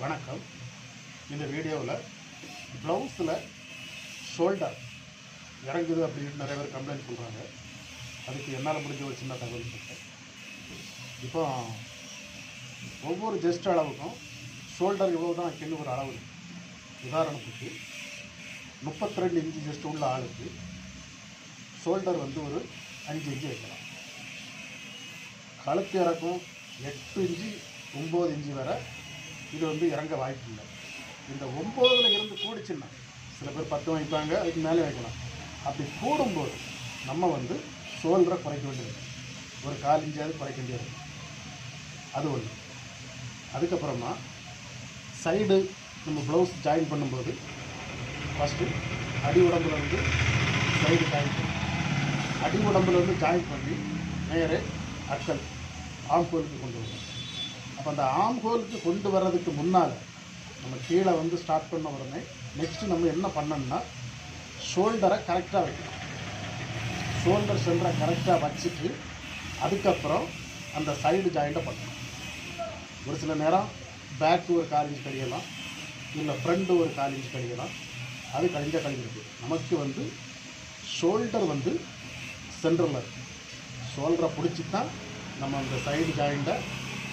வணக்கம். இந்த வீடியோவில் ப்ளவுஸில் ஷோல்டர் இறங்குது அப்படின்னு நிறைய பேர் கம்ப்ளைண்ட் சொல்கிறாங்க அதுக்கு என்னால் முடிஞ்ச ஒரு சின்ன தகவல் கொடுத்தேன் இப்போ ஒவ்வொரு ஜெஸ்ட் அளவுக்கும் ஷோல்டர் இவ்வளோ தான் வைக்கணும் ஒரு அளவு? உதாரணத்துக்கு முப்பத்தி ரெண்டு இன்ச்சு ஜெஸ்ட் உள்ள ஆளுக்கு ஷோல்டர் வந்து ஒரு அஞ்சு இன்ச்சு வைக்கலாம். கழுத்து இறக்கும் எட்டு இன்ச்சு ஒம்பது இன்ச்சு வரை இது வந்து இறங்க வாய்ப்பு இல்லை. இந்த ஒம்போதில் இருந்து கூடிச்சுன்னா சில பேர் பத்து வைப்பாங்க அதுக்கு மேலே வைக்கலாம். அப்படி கூடும்போது நம்ம வந்து ஷோல்டரை குறைக்க வேண்டியது. ஒரு கால் குறைக்க வேண்டியது. அது ஒன்று அதுக்கப்புறமா சைடு நம்ம ப்ளவுஸ் ஜாயின் பண்ணும்போது ஃபஸ்ட்டு அடி உடம்புல வந்து சைடு ஜாயின் பண்ணும் அடி உடம்புல வந்து ஜாயின் பண்ணி நேரே அக்கல் ஆம்போலுக்கு கொண்டு வரணும் அப்போ அந்த ஆம் ஹோலுக்கு கொண்டு வர்றதுக்கு முன்னால் நம்ம கீழே வந்து ஸ்டார்ட் பண்ண உடனே நெக்ஸ்ட்டு நம்ம என்ன பண்ணணும்னா ஷோல்டரை கரெக்டாக வைக்கணும். ஷோல்டர் சென்டரை கரெக்டாக வச்சுட்டு அதுக்கப்புறம் அந்த சைடு ஜாயிண்ட்டை பண்ணணும். ஒரு சில நேரம் பேக்கு ஒரு கால் இன்ச் கழியலாம் இல்லை ஃப்ரண்ட்டு ஒரு கால் இன்ச் கழியலாம் அது கழிஞ்சால் கழிஞ்சிருக்கு நமக்கு வந்து ஷோல்டர் வந்து சென்டரில் இருக்குது ஷோல்டரை பிடிச்சி தான் நம்ம அந்த சைடு ஜாயிண்ட்டை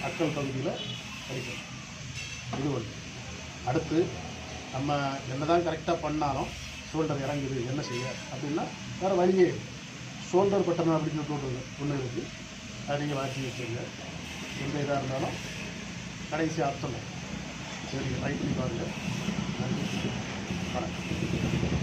அக்கல் பகுதியில் கழிக்கணும் இது ஒன்று அடுத்து நம்ம என்ன தான் கரெக்டாக பண்ணாலும் ஷோல்டர் இறங்குது என்ன செய்ய? அப்படின்னா வேறு வழியே ஷோல்டர் பட்டன் அப்படின்னு சொல்லிட்டு ஒன்று இருக்குது அதை நீங்கள் வாட்சி வச்சுருங்க. எந்த இதாக இருந்தாலும் கடைசி ஆப்ஷன் சரி ரைட் பாருங்கள் நன்றி. வணக்கம்.